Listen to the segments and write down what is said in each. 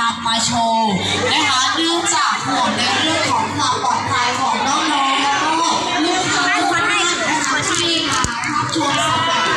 นำมาโชว์นะคะเนื่องจากห่วงในเรื่องของความปลอดภัยของน้องๆแล้วก็ลูกค้าทุกท่านนะคะที่มารับชมสำหรับ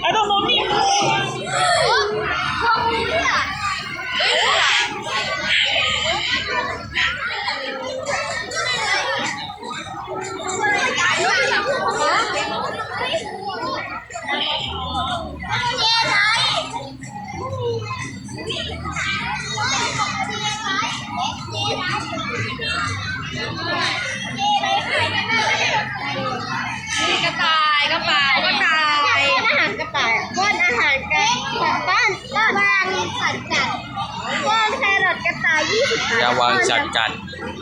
ไอ้ต ก้อนป้อนวางสัตว์จัดป้อนแครอทกระต่ายยี่สิบอันอย่าวางจัดกัน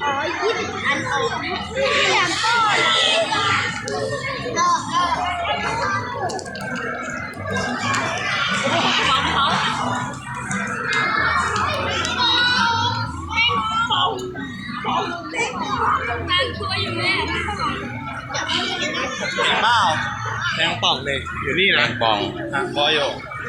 อ๋อยี่สิบอันออกพยายามป้อนออกออกตั้งตัวอยู่แม่เปล่าแมงป่องเลยอยู่นี่แมนะงป่องทางบอยอยู่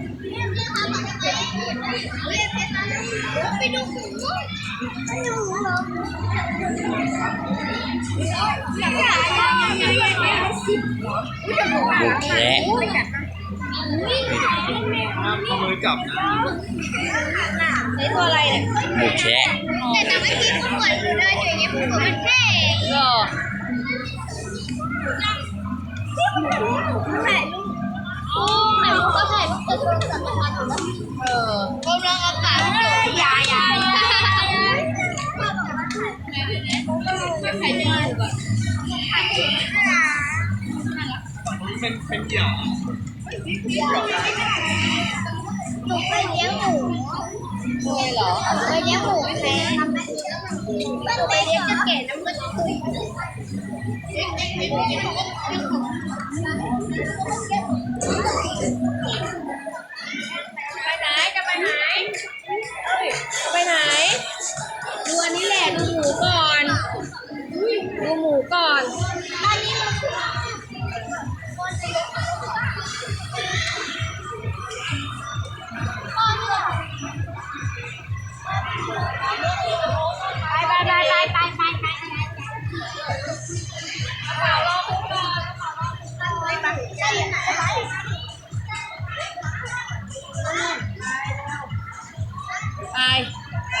บอุ้ยจะหมูบุกแคะอุ้ยจัดนะอุ้ยห้ามเอามือจับนะไอตัวอะไรเนี่ยบุกแคะแต่แต่เมื่อกี้ผู้ป่วยเดินอยู่อย่างเงี้ยผู้ป่วยมันแค่เหรอถ่ายรูปโอ้ ถ่ายรูปก็ถ่ายรูปแต่ช่วยจับมันอยู่แล้วเออกำลังอากาศอย่าอย่าอย่าถ่ายได้แบบเป็นเป็นเกี่ยวหนูไปเลี้ยงหมูเลยเหรอไปเลี้ยงหมูแพ้มันไปเลี้ยงจะแก่น้ำมันตุย ไป ไป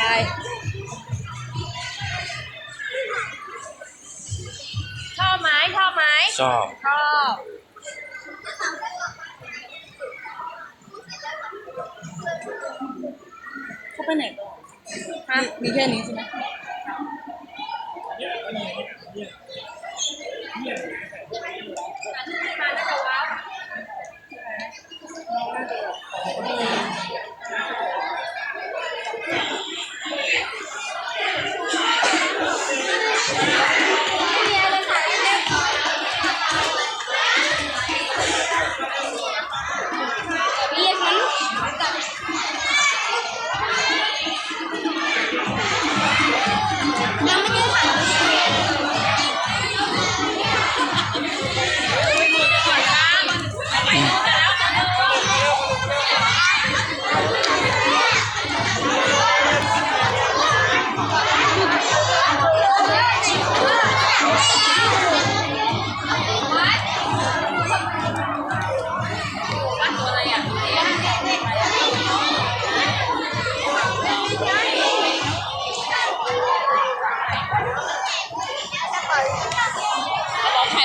ชอบไหมชอบไหมชอบ ชอบเขาไปไหนก่อนฮะมีแค่นี้ใช่ไหม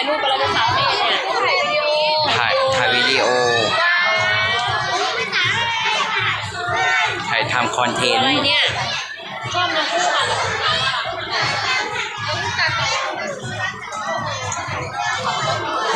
รูปอะไรจะสาวนี่เนี่ยถ่ายวิดีโอถ่ายถ่ายวิดีโอถ่ายทำคอนเทนอะไรต์เนี่ยชอบนะคู่กัน